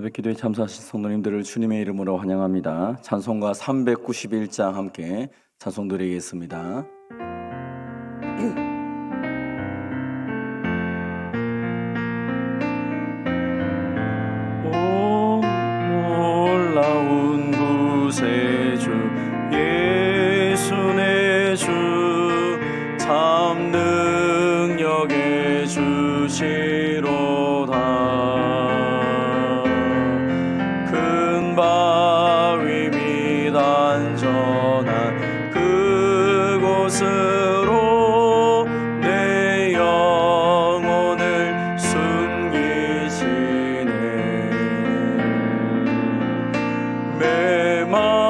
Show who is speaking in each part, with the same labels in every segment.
Speaker 1: 새벽 기도에 참석하신 성도님들을 주님의 이름으로 환영합니다. 찬송가 391장 함께 찬송 드리겠습니다. Be ma.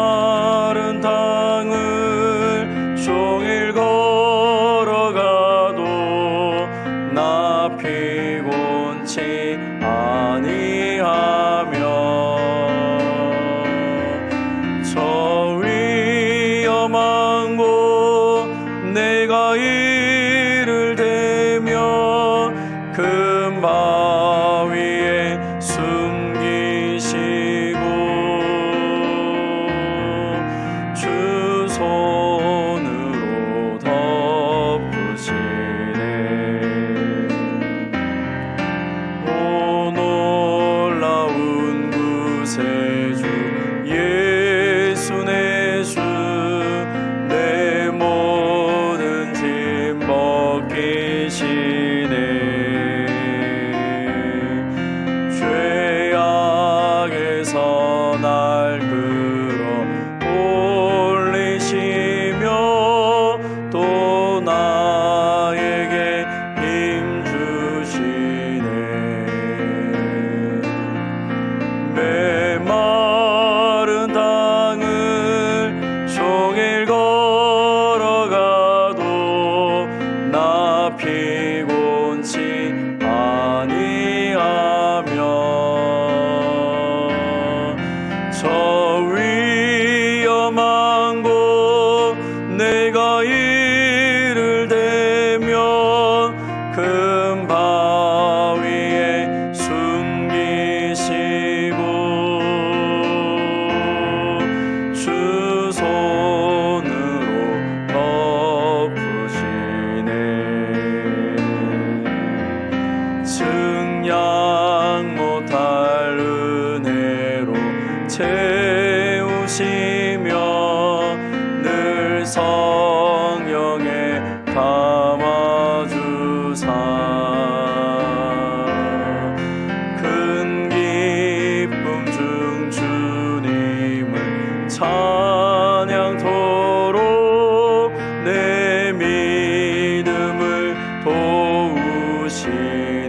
Speaker 1: 心。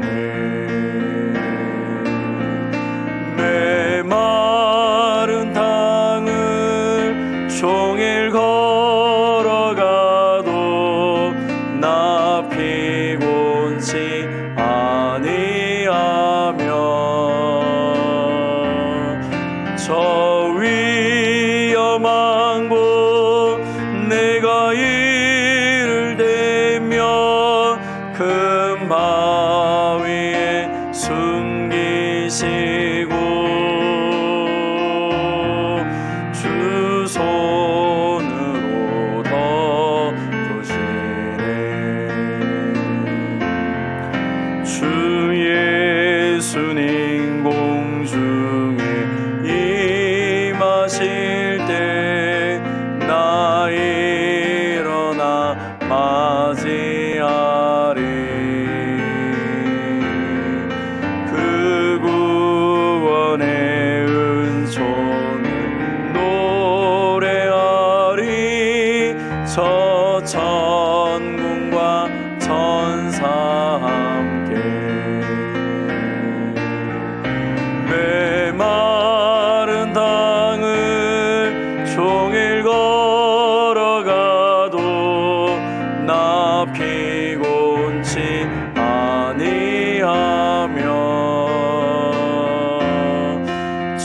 Speaker 1: soon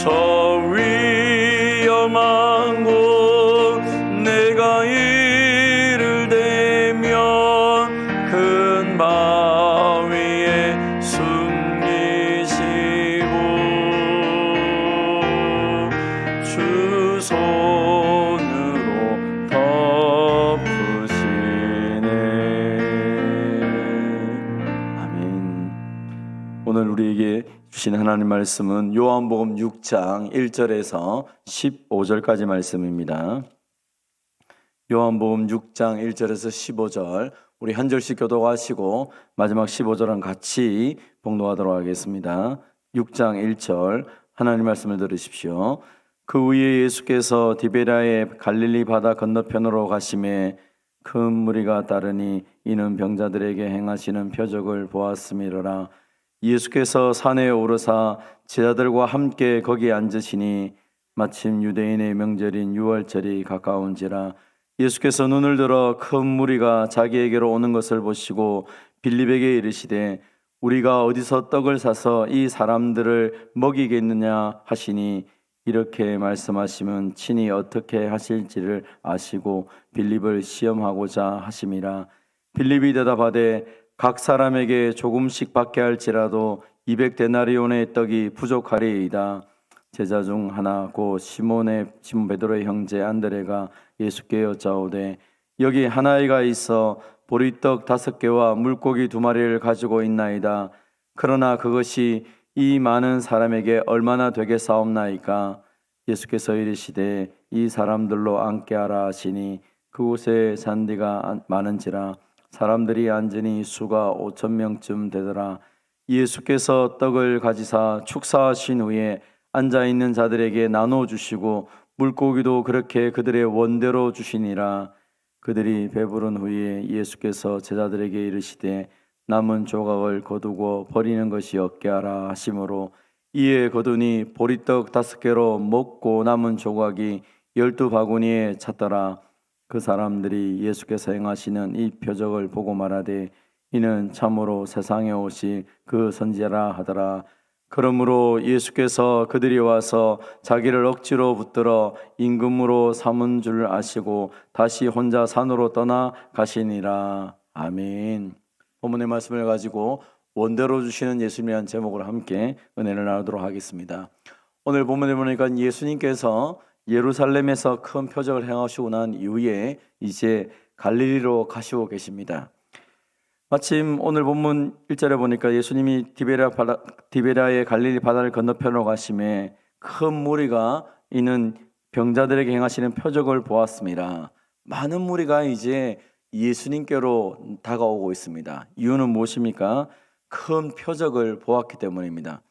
Speaker 1: sorry, oh my. 주신 하나님 말씀은 요한복음 6장 1절에서 15절까지 말씀입니다. 요한복음 6장 1절에서 15절 우리 한 절씩 교도하시고 마지막 15절은 같이 봉독하도록 하겠습니다. 6장 1절 하나님 말씀을 들으십시오. 그 후에 예수께서 디베라의 갈릴리 바다 건너편으로 가심에 큰 무리가 따르니 이는 병자들에게 행하시는 표적을 보았음이로라. 예수께서 산에 오르사 제자들과 함께 거기 앉으시니 마침 유대인의 명절인 유월절이 가까운지라 예수께서 눈을 들어 큰 무리가 자기에게로 오는 것을 보시고 빌립에게 이르시되 우리가 어디서 떡을 사서 이 사람들을 먹이겠느냐 하시니 이렇게 말씀하시면 친히 어떻게 하실지를 아시고 빌립을 시험하고자 하심이라. 빌립이 대답하되 각 사람에게 조금씩 받게 할지라도 200데나리온의 떡이 부족하리이다. 제자 중 하나 고 시몬의 시몬 베드로의 형제 안드레가 예수께 여짜오되 여기 하나이가 있어 보리떡 다섯 개와 물고기 두 마리를 가지고 있나이다. 그러나 그것이 이 많은 사람에게 얼마나 되겠사옵나이까? 예수께서 이르시되 이 사람들로 앉게 하라 하시니 그곳에 잔디가 많은지라 사람들이 앉으니 수가 오천 명쯤 되더라. 예수께서 떡을 가지사 축사하신 후에 앉아 있는 자들에게 나눠 주시고 물고기도 그렇게 그들의 원대로 주시니라. 그들이 배부른 후에 예수께서 제자들에게 이르시되 남은 조각을 거두고 버리는 것이 없게 하라 하심으로 이에 거두니 보리떡 다섯 개로 먹고 남은 조각이 열두 바구니에 찼더라 그 사람들이 예수께서 행하시는 이 표적을 보고 말하되 이는 참으로 세상에 오실 그 선지라 하더라. 그러므로 예수께서 그들이 와서 자기를 억지로 붙들어 임금으로 삼은 줄 아시고 다시 혼자 산으로 떠나 가시니라. 아멘. 본문의 말씀을 가지고 원대로 주시는 예수님이라는 제목으로 함께 은혜를 나누도록 하겠습니다. 오늘 본문에 보니까 예수님께서 예루살렘에서 큰 표적을 행하시고 난 이후에 이제 갈릴리로 가시고 계십니다. 마침 오늘 본문 1절에 보니까 예수님이 디베라 바다, 디베라의 갈릴리 바다를 건너편으로 가심에 큰 무리가 있는 병자들에게 행하시는 표적을 보았습니다. 많은 무리가 이제 예수님께로 다가오고 있습니다. 이유는 무엇입니까? 큰 표적을 보았기 때문입니다.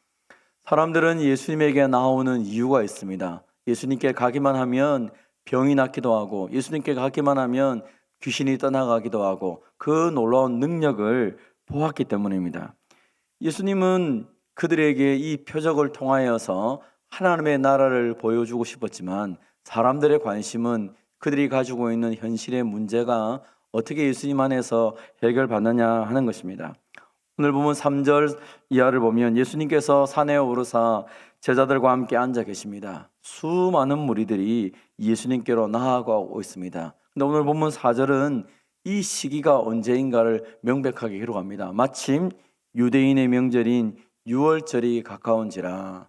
Speaker 1: 사람들은 예수님에게 나오는 이유가 있습니다. 예수님께 가기만 하면 병이 낫기도 하고 예수님께 가기만 하면 귀신이 떠나가기도 하고 그 놀라운 능력을 보았기 때문입니다. 예수님은 그들에게 이 표적을 통하여서 하나님의 나라를 보여주고 싶었지만 사람들의 관심은 그들이 가지고 있는 현실의 문제가 어떻게 예수님 안에서 해결받느냐 하는 것입니다. 오늘 보면 3절 이하를 보면 예수님께서 산에 오르사 제자들과 함께 앉아 계십니다. 수많은 무리들이 예수님께로 나아가고 있습니다. 근데 오늘 보면 4절은 이 시기가 언제인가를 명백하게 기록합니다. 마침 유대인의 명절인 6월절이 가까운지라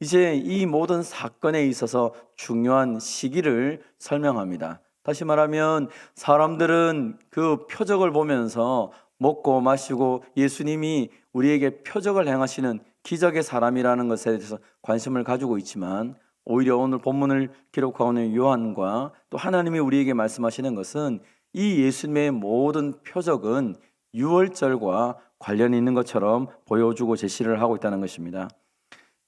Speaker 1: 이제 이 모든 사건에 있어서 중요한 시기를 설명합니다. 다시 말하면 사람들은 그 표적을 보면서 먹고 마시고 예수님이 우리에게 표적을 행하시는 기적의 사람이라는 것에 대해서 관심을 가지고 있지만 오히려 오늘 본문을 기록하고 있는 요한과 또 하나님이 우리에게 말씀하시는 것은 이 예수님의 모든 표적은 유월절과 관련이 있는 것처럼 보여주고 제시를 하고 있다는 것입니다.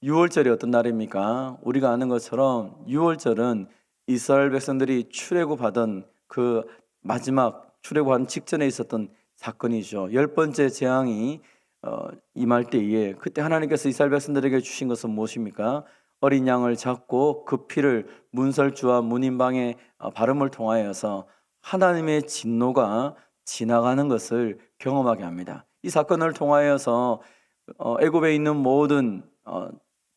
Speaker 1: 유월절이 어떤 날입니까? 우리가 아는 것처럼 유월절은 이스라엘 백성들이 출애굽하던 그 마지막 출애굽한 직전에 있었던 사건이죠. 열 번째 재앙이 어, 임할 때에 그때 하나님께서 이스라엘 백성들에게 주신 것은 무엇입니까? 어린 양을 잡고 그 피를 문설주와 문인방의 어, 발음을 통하여서 하나님의 진노가 지나가는 것을 경험하게 합니다. 이 사건을 통하여서 어, 애굽에 있는 모든 어,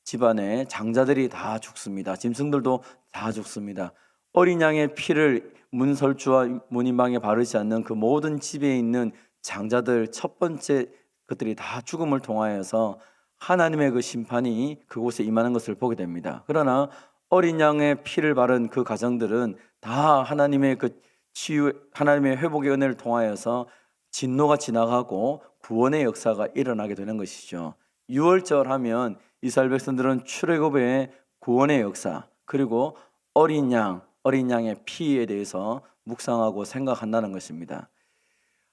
Speaker 1: 집안의 장자들이 다 죽습니다. 짐승들도 다 죽습니다. 어린 양의 피를 문설주와 문인방에 바르지 않는 그 모든 집에 있는 장자들 첫 번째 그들이 다 죽음을 통하여서 하나님의 그 심판이 그곳에 임하는 것을 보게 됩니다. 그러나 어린 양의 피를 바른 그 가정들은 다 하나님의 그 치유, 하나님의 회복의 은혜를 통하여서 진노가 지나가고 구원의 역사가 일어나게 되는 것이죠. 유월절 하면 이스라엘 백성들은 출애굽의 구원의 역사 그리고 어린 양, 어린 양의 피에 대해서 묵상하고 생각한다는 것입니다.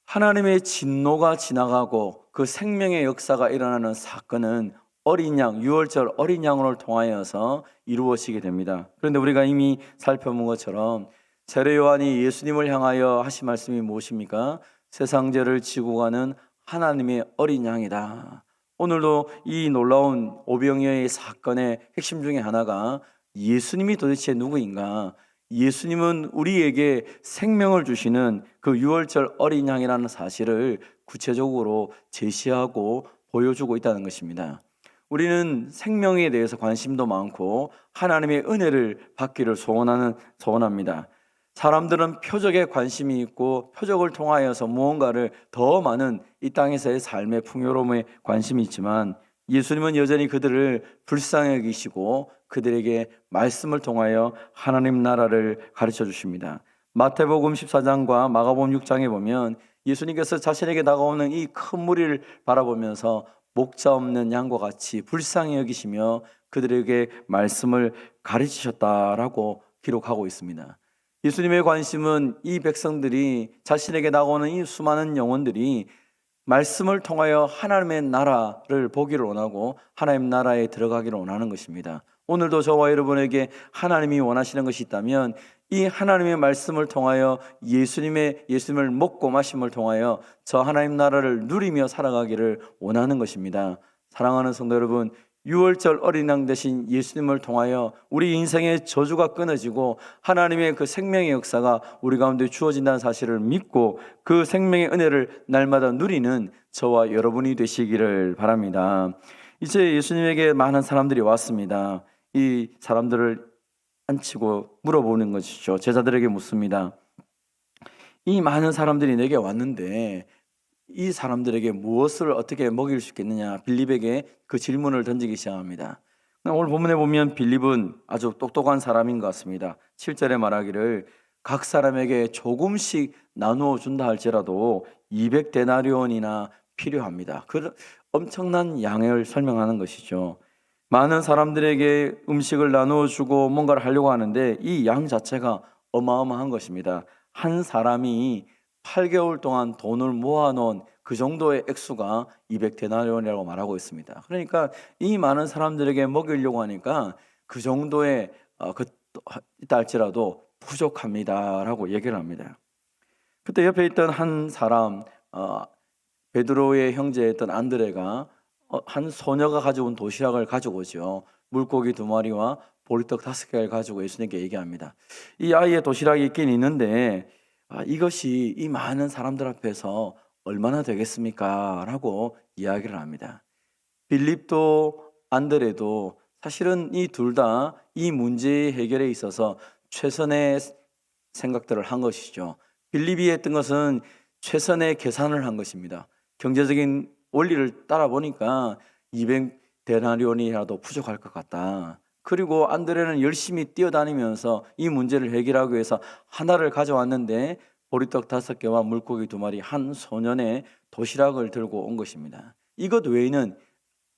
Speaker 1: 하나님의 진노가 지나가고 그 생명의 역사가 일어나는 사건은 어린 양, 유월절 어린 양을 통하여서 이루어지게 됩니다. 그런데 우리가 이미 살펴본 것처럼 세례 요한이 예수님을 향하여 하신 말씀이 무엇입니까? 세상 죄를 지고 가는 하나님의 어린 양이다. 오늘도 이 놀라운 오병이어의 사건의 핵심 중에 하나가 예수님이 도대체 누구인가? 예수님은 우리에게 생명을 주시는 그 유월절 어린 양이라는 사실을 구체적으로 제시하고 보여주고 있다는 것입니다. 우리는 생명에 대해서 관심도 많고 하나님의 은혜를 받기를 소원하는 소원합니다. 사람들은 표적에 관심이 있고 표적을 통하여서 무언가를 더 많은 이 땅에서의 삶의 풍요로움에 관심이 있지만 예수님은 여전히 그들을 불쌍히 여기시고 그들에게 말씀을 통하여 하나님 나라를 가르쳐 주십니다. 마태복음 14장과 마가복음 6장에 보면 예수님께서 자신에게 다가오는 이 큰 무리를 바라보면서 목자 없는 양과 같이 불쌍히 여기시며 그들에게 말씀을 가르치셨다라고 기록하고 있습니다. 예수님의 관심은 이 백성들이 자신에게 나오는 이 수많은 영혼들이 말씀을 통하여 하나님의 나라를 보기를 원하고 하나님 나라에 들어가기를 원하는 것입니다. 오늘도 저와 여러분에게 하나님이 원하시는 것이 있다면 이 하나님의 말씀을 통하여 예수님의 예수님을 먹고 마심을 통하여 저 하나님 나라를 누리며 살아가기를 원하는 것입니다. 사랑하는 성도 여러분, 6월절 어린 양 대신 예수님을 통하여 우리 인생의 저주가 끊어지고 하나님의 그 생명의 역사가 우리 가운데 주어진다는 사실을 믿고 그 생명의 은혜를 날마다 누리는 저와 여러분이 되시기를 바랍니다. 이제 예수님에게 많은 사람들이 왔습니다. 이 사람들을 앉히고 물어보는 것이죠. 제자들에게 묻습니다. 이 많은 사람들이 내게 왔는데 이 사람들에게 무엇을 어떻게 먹일 수 있겠느냐 빌립에게 그 질문을 던지기 시작합니다. 오늘 본문에 보면 빌립은 아주 똑똑한 사람인 것 같습니다. 7절에 말하기를 각 사람에게 조금씩 나누어 준다 할지라도 200데나리온이나 필요합니다. 그 엄청난 양을 설명하는 것이죠. 많은 사람들에게 음식을 나누어 주고 뭔가를 하려고 하는데 이 양 자체가 어마어마한 것입니다. 한 사람이 8개월 동안 돈을 모아놓은 그 정도의 액수가 200데나리온이라고 말하고 있습니다. 그러니까 이 많은 사람들에게 먹이려고 하니까 그 정도의 어, 그 있다 할지라도 부족합니다라고 얘기를 합니다. 그때 옆에 있던 한 사람 어, 베드로의 형제였던 안드레가 어, 한 소녀가 가져온 도시락을 가지고 오죠. 물고기 두 마리와 보리떡 다섯 개를 가지고 예수님께 얘기합니다. 이 아이의 도시락이 있긴 있는데 아, 이것이 이 많은 사람들 앞에서 얼마나 되겠습니까? 라고 이야기를 합니다. 빌립도 안드레도 사실은 이 둘 다 이 문제 해결에 있어서 최선의 생각들을 한 것이죠. 빌립이 했던 것은 최선의 계산을 한 것입니다. 경제적인 원리를 따라 보니까 200 데나리온이라도 부족할 것 같다. 그리고 안드레는 열심히 뛰어다니면서 이 문제를 해결하기 위해서 하나를 가져왔는데 보리떡 다섯 개와 물고기 두 마리 한 소년의 도시락을 들고 온 것입니다. 이것 외에는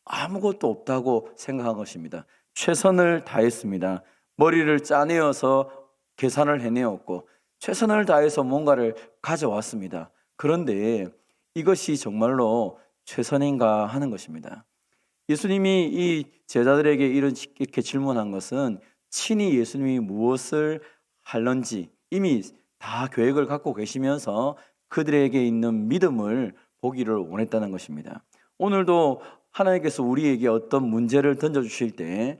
Speaker 1: 아무것도 없다고 생각한 것입니다. 최선을 다했습니다. 머리를 짜내어서 계산을 해내었고 최선을 다해서 뭔가를 가져왔습니다. 그런데 이것이 정말로 최선인가 하는 것입니다. 예수님이 이 제자들에게 이런 이렇게 질문한 것은 친히 예수님이 무엇을 할런지 이미 다 계획을 갖고 계시면서 그들에게 있는 믿음을 보기를 원했다는 것입니다. 오늘도 하나님께서 우리에게 어떤 문제를 던져 주실 때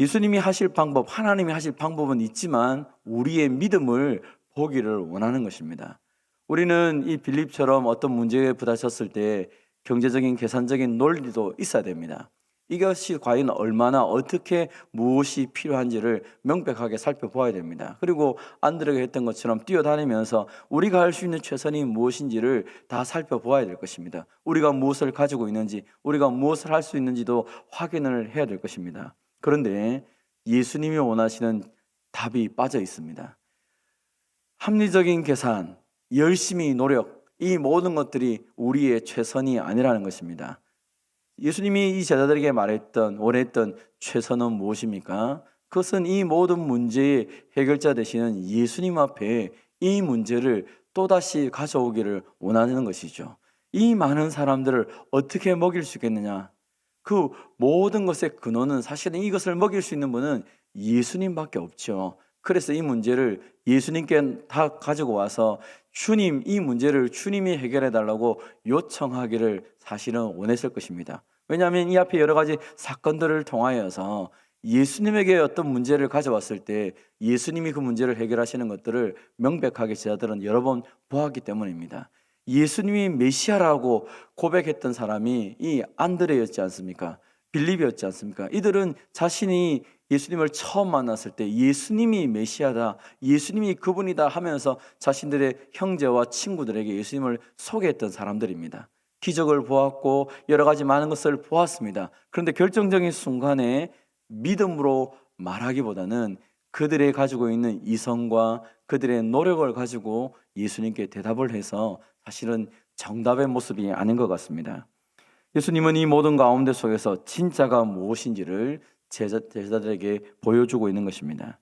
Speaker 1: 예수님이 하실 방법, 하나님이 하실 방법은 있지만 우리의 믿음을 보기를 원하는 것입니다. 우리는 이 빌립처럼 어떤 문제에 부딪혔을 때 경제적인 계산적인 논리도 있어야 됩니다. 이것이 과연 얼마나 어떻게 무엇이 필요한지를 명백하게 살펴보아야 됩니다. 그리고 안드레가 했던 것처럼 뛰어다니면서 우리가 할 수 있는 최선이 무엇인지를 다 살펴보아야 될 것입니다. 우리가 무엇을 가지고 있는지, 우리가 무엇을 할 수 있는지도 확인을 해야 될 것입니다. 그런데 예수님이 원하시는 답이 빠져 있습니다. 합리적인 계산, 열심히 노력, 이 모든 것들이 우리의 최선이 아니라는 것입니다. 예수님이 이 제자들에게 말했던 원했던 최선은 무엇입니까? 그것은 이 모든 문제의 해결자 되시는 예수님 앞에 이 문제를 또다시 가져오기를 원하는 것이죠. 이 많은 사람들을 어떻게 먹일 수 있겠느냐? 그 모든 것의 근원은 사실은 이것을 먹일 수 있는 분은 예수님밖에 없죠. 그래서 이 문제를 예수님께 다 가지고 와서 주님 이 문제를 주님이 해결해 달라고 요청하기를 사실은 원했을 것입니다. 왜냐하면 이 앞에 여러 가지 사건들을 통하여서 예수님에게 어떤 문제를 가져왔을 때 예수님이 그 문제를 해결하시는 것들을 명백하게 제자들은 여러 번 보았기 때문입니다. 예수님이 메시아라고 고백했던 사람이 이 안드레였지 않습니까? 빌립이었지 않습니까? 이들은 자신이 예수님을 처음 만났을 때 예수님이 메시아다, 예수님이 그분이다 하면서 자신들의 형제와 친구들에게 예수님을 소개했던 사람들입니다. 기적을 보았고 여러 가지 많은 것을 보았습니다. 그런데 결정적인 순간에 믿음으로 말하기보다는 그들의 가지고 있는 이성과 그들의 노력을 가지고 예수님께 대답을 해서 사실은 정답의 모습이 아닌 것 같습니다. 예수님은 이 모든 가운데 속에서 진짜가 무엇인지를 제자, 제자들에게 보여주고 있는 것입니다.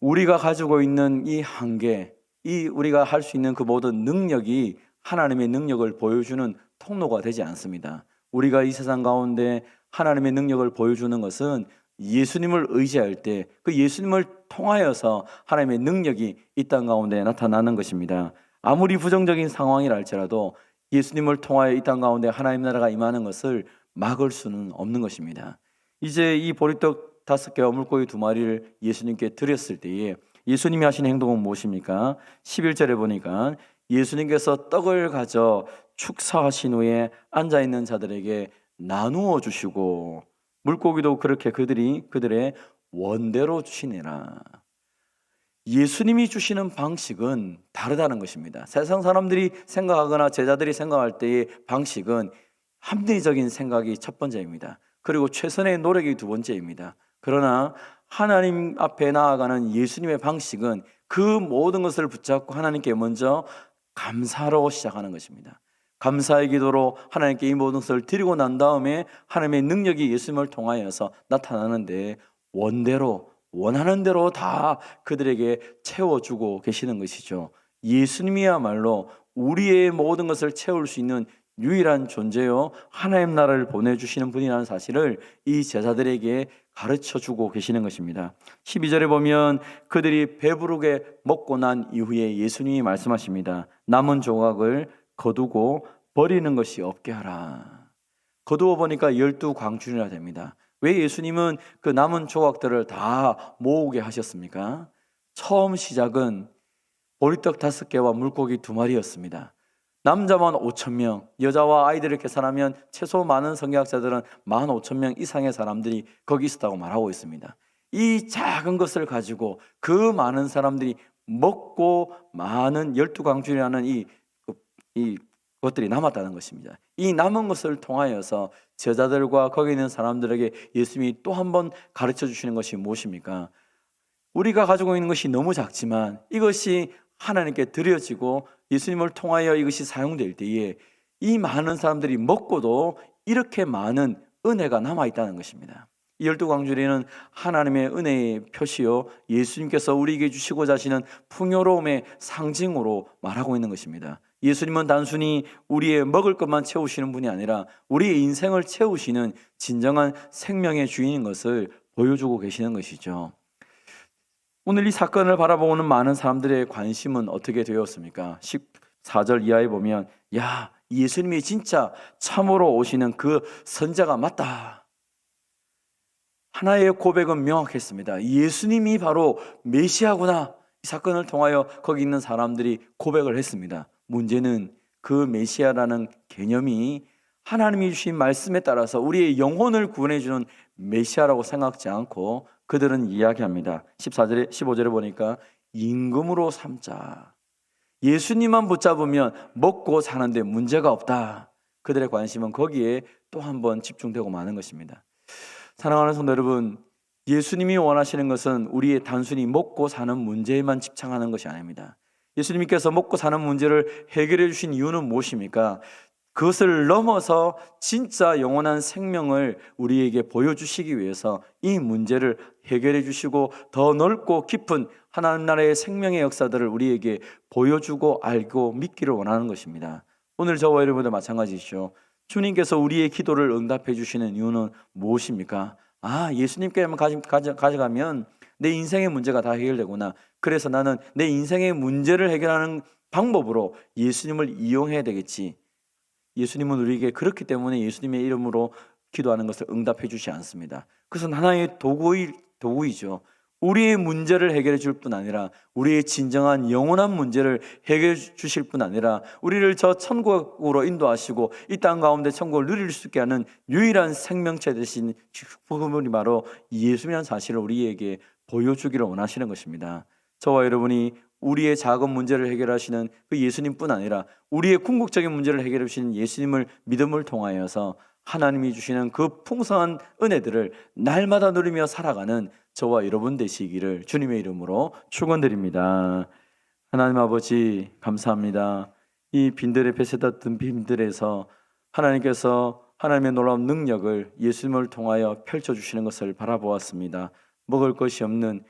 Speaker 1: 우리가 가지고 있는 이 한계, 이 우리가 할 수 있는 그 모든 능력이 하나님의 능력을 보여주는 통로가 되지 않습니다. 우리가 이 세상 가운데 하나님의 능력을 보여주는 것은 예수님을 의지할 때 그 예수님을 통하여서 하나님의 능력이 이 땅 가운데 나타나는 것입니다. 아무리 부정적인 상황이라 할지라도 예수님을 통하여 이 땅 가운데 하나님 나라가 임하는 것을 막을 수는 없는 것입니다. 이제 이 보리떡 다섯 개와 물고기 두 마리를 예수님께 드렸을 때에 예수님이 하신 행동은 무엇입니까? 11절에 보니까 예수님께서 떡을 가져 축사하신 후에 앉아 있는 자들에게 나누어 주시고 물고기도 그렇게 그들이 그들의 원대로 주시니라. 예수님이 주시는 방식은 다르다는 것입니다. 세상 사람들이 생각하거나 제자들이 생각할 때의 방식은 합리적인 생각이 첫 번째입니다. 그리고 최선의 노력이 두 번째입니다. 그러나 하나님 앞에 나아가는 예수님의 방식은 그 모든 것을 붙잡고 하나님께 먼저 감사로 시작하는 것입니다. 감사의 기도로 하나님께 이 모든 것을 드리고 난 다음에 하나님의 능력이 예수님을 통하여서 나타나는데 원대로 원하는 대로 다 그들에게 채워주고 계시는 것이죠. 예수님이야말로 우리의 모든 것을 채울 수 있는 유일한 존재요 하나님 나라를 보내주시는 분이라는 사실을 이 제자들에게 가르쳐 주고 계시는 것입니다. 12절에 보면 그들이 배부르게 먹고 난 이후에 예수님이 말씀하십니다. 남은 조각을 거두고 버리는 것이 없게 하라. 거두어 보니까 열두 광준이나 됩니다. 왜 예수님은 그 남은 조각들을 다 모으게 하셨습니까? 처음 시작은 보리떡 다섯 개와 물고기 두 마리였습니다. 남자만 5천 명, 여자와 아이들을 계산하면 최소 많은 성경학자들은 1만 5천 명 이상의 사람들이 거기 있었다고 말하고 있습니다. 이 작은 것을 가지고 그 많은 사람들이 먹고 많은 열두 광준이라는 이, 이 것들이 남았다는 것입니다. 이 남은 것을 통하여서 제자들과 거기 있는 사람들에게 예수님이 또 한 번 가르쳐 주시는 것이 무엇입니까? 우리가 가지고 있는 것이 너무 작지만 이것이 하나님께 드려지고 예수님을 통하여 이것이 사용될 때에 이 많은 사람들이 먹고도 이렇게 많은 은혜가 남아 있다는 것입니다. 이 열두 광주리는 하나님의 은혜의 표시요 예수님께서 우리에게 주시고자 하시는 풍요로움의 상징으로 말하고 있는 것입니다. 예수님은 단순히 우리의 먹을 것만 채우시는 분이 아니라 우리의 인생을 채우시는 진정한 생명의 주인인 것을 보여주고 계시는 것이죠. 오늘 이 사건을 바라보는 많은 사람들의 관심은 어떻게 되었습니까? 14절 이하에 보면 야 예수님이 진짜 참으로 오시는 그 선자가 맞다. 하나의 고백은 명확했습니다. 예수님이 바로 메시아구나. 이 사건을 통하여 거기 있는 사람들이 고백을 했습니다. 문제는 그 메시아라는 개념이 하나님이 주신 말씀에 따라서 우리의 영혼을 구원해 주는 메시아라고 생각지 않고 그들은 이야기합니다. 14절에 15절에 보니까 임금으로 삼자. 예수님만 붙잡으면 먹고 사는데 문제가 없다. 그들의 관심은 거기에 또 한 번 집중되고 마는 것입니다. 사랑하는 성도 여러분, 예수님이 원하시는 것은 우리의 단순히 먹고 사는 문제에만 집착하는 것이 아닙니다. 예수님께서 먹고 사는 문제를 해결해 주신 이유는 무엇입니까? 그것을 넘어서 진짜 영원한 생명을 우리에게 보여주시기 위해서 이 문제를 해결해 주시고 더 넓고 깊은 하나님 나라의 생명의 역사들을 우리에게 보여주고 알고 믿기를 원하는 것입니다. 오늘 저와 여러분도 마찬가지시죠. 주님께서 우리의 기도를 응답해 주시는 이유는 무엇입니까? 아, 예수님께만 가져, 가져, 가져가면 내 인생의 문제가 다 해결되구나. 그래서 나는 내 인생의 문제를 해결하는 방법으로 예수님을 이용해야 되겠지. 예수님은 우리에게 그렇기 때문에 예수님의 이름으로 기도하는 것을 응답해 주지 않습니다. 그것은 하나의 도구의, 도구이죠. 우리의 문제를 해결해 줄 뿐 아니라 우리의 진정한 영원한 문제를 해결해 주실 뿐 아니라 우리를 저 천국으로 인도하시고 이 땅 가운데 천국을 누릴 수 있게 하는 유일한 생명체 되신 그분이 바로 예수님이라는 사실을 우리에게 보여주기를 원하시는 것입니다. 저와 여러분이 우리의 작은 문제를 해결하시는 그 예수님뿐 아니라 우리의 궁극적인 문제를 해결해 주시는 예수님을 믿음을 통하여서 하나님이 주시는 그 풍성한 은혜들을 날마다 누리며 살아가는 저와 여러분 되시기를 주님의 이름으로 축원드립니다. 하나님 아버지 감사합니다. 이 빈들의 베세다 든 빈들에서 하나님께서 하나님의 놀라운 능력을 예수님을 통하여 펼쳐 주시는 것을 바라보았습니다. 먹을 것이 없는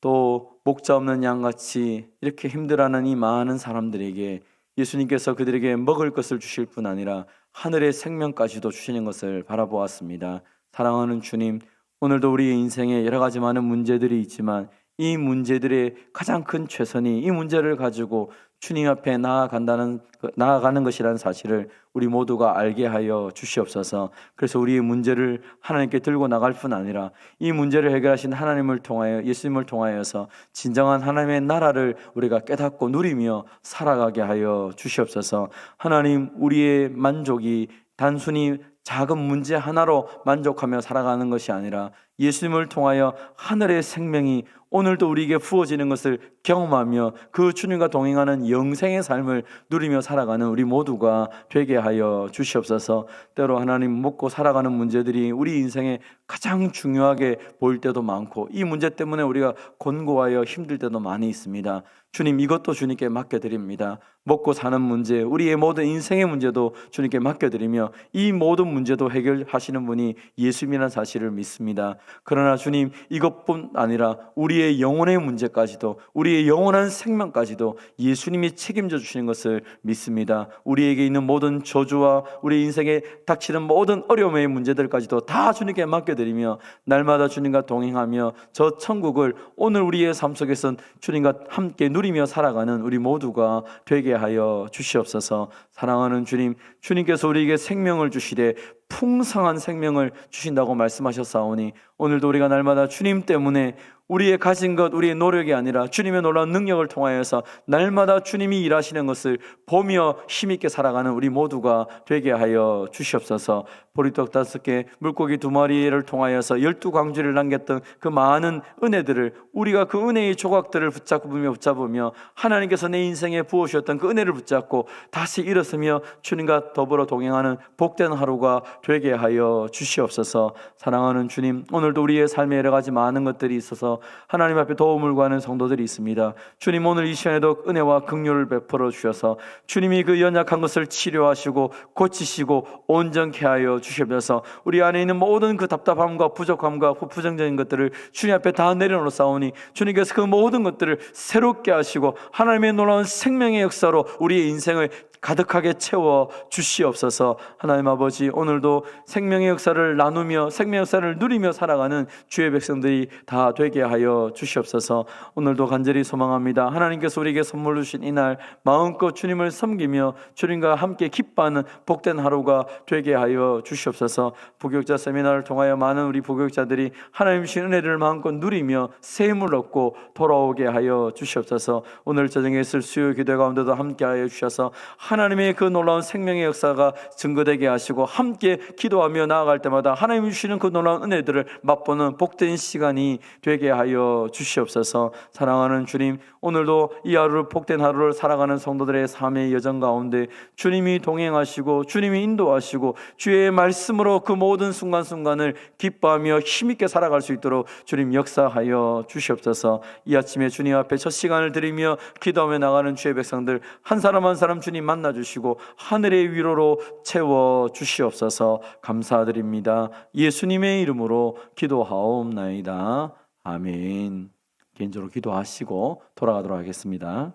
Speaker 1: 또 목자 없는 양같이 이렇게 힘들어하는 이 많은 사람들에게 예수님께서 그들에게 먹을 것을 주실 뿐 아니라 하늘의 생명까지도 주시는 것을 바라보았습니다. 사랑하는 주님, 오늘도 우리의 인생에 여러 가지 많은 문제들이 있지만 이 문제들의 가장 큰 최선이 이 문제를 가지고 주님 앞에 나아간다는 나아가는 것이라는 사실을 우리 모두가 알게 하여 주시옵소서. 그래서 우리의 문제를 하나님께 들고 나갈 뿐 아니라 이 문제를 해결하신 하나님을 통하여 예수님을 통하여서 진정한 하나님의 나라를 우리가 깨닫고 누리며 살아가게 하여 주시옵소서. 하나님 우리의 만족이 단순히 작은 문제 하나로 만족하며 살아가는 것이 아니라 예수님을 통하여 하늘의 생명이 오늘도 우리에게 부어지는 것을 경험하며 그 주님과 동행하는 영생의 삶을 누리며 살아가는 우리 모두가 되게 하여 주시옵소서. 때로 하나님 먹고 살아가는 문제들이 우리 인생에 가장 중요하게 보일 때도 많고 이 문제 때문에 우리가 곤고하여 힘들 때도 많이 있습니다. 주님 이것도 주님께 맡겨드립니다. 먹고 사는 문제, 우리의 모든 인생의 문제도 주님께 맡겨드리며 이 모든 문제도 해결하시는 분이 예수님이라는 사실을 믿습니다. 그러나 주님 이것뿐 아니라 우리의 영혼의 문제까지도 우리의 영원한 생명까지도 예수님이 책임져 주시는 것을 믿습니다. 우리에게 있는 모든 저주와 우리 인생에 닥치는 모든 어려움의 문제들까지도 다 주님께 맡겨드리며 날마다 주님과 동행하며 저 천국을 오늘 우리의 삶 속에선 주님과 함께 누리며 살아가는 우리 모두가 되게 하여 주시옵소서. 사랑하는 주님, 주님께서 우리에게 생명을 주시되 풍성한 생명을 주신다고 말씀하셨사오니 오늘도 우리가 날마다 주님 때문에 우리의 가진 것, 우리의 노력이 아니라 주님의 놀라운 능력을 통하여서 날마다 주님이 일하시는 것을 보며 힘있게 살아가는 우리 모두가 되게 하여 주시옵소서. 보리떡 다섯 개, 물고기 두 마리를 통하여서 열두 광주를 남겼던 그 많은 은혜들을 우리가 그 은혜의 조각들을 붙잡으며 붙잡으며 하나님께서 내 인생에 부어주셨던 그 은혜를 붙잡고 다시 일어서며 주님과 더불어 동행하는 복된 하루가 되게 하여 주시옵소서. 사랑하는 주님, 오늘도 우리의 삶에 여러 가지 많은 것들이 있어서 하나님 앞에 도움을 구하는 성도들이 있습니다. 주님 오늘 이 시간에도 은혜와 긍휼을 베풀어 주셔서 주님이 그 연약한 것을 치료하시고 고치시고 온전케 하여 주시면서 우리 안에 있는 모든 그 답답함과 부족함과 부정적인 것들을 주님 앞에 다 내려놓아 싸우니 주님께서 그 모든 것들을 새롭게 하시고 하나님의 놀라운 생명의 역사로 우리의 인생을 가득하게 채워 주시옵소서. 하나님 아버지 오늘도 생명의 역사를 나누며 생명의 역사를 누리며 살아가는 주의 백성들이 다 되게 하여 주시옵소서. 오늘도 간절히 소망합니다. 하나님께서 우리에게 선물 주신 이날 마음껏 주님을 섬기며 주님과 함께 기뻐하는 복된 하루가 되게 하여 주시옵소서. 부교육자 세미나를 통하여 많은 우리 부교육자들이 하나님 주신 은혜를 마음껏 누리며 새 힘을 얻고 돌아오게 하여 주시옵소서. 오늘 저녁에 있을 수요 기도 가운데도 함께 하여 주셔서 하나님의 그 놀라운 생명의 역사가 증거되게 하시고 함께 기도하며 나아갈 때마다 하나님 주시는 그 놀라운 은혜들을 맛보는 복된 시간이 되게 하여 주시옵소서. 사랑하는 주님, 오늘도 이 하루를 복된 하루를 살아가는 성도들의 삶의 여정 가운데 주님이 동행하시고 주님이 인도하시고 주의 말씀으로 그 모든 순간순간을 기뻐하며 힘있게 살아갈 수 있도록 주님 역사하여 주시옵소서. 이 아침에 주님 앞에 첫 시간을 드리며 기도하며 나가는 주의 백성들 한 사람 한 사람 주님 만 만나 주시고 하늘의 위로로 채워 주시옵소서 감사드립니다. 예수님의 이름으로 기도하옵나이다. 아멘. 개인적으로 기도하시고 돌아가도록 하겠습니다.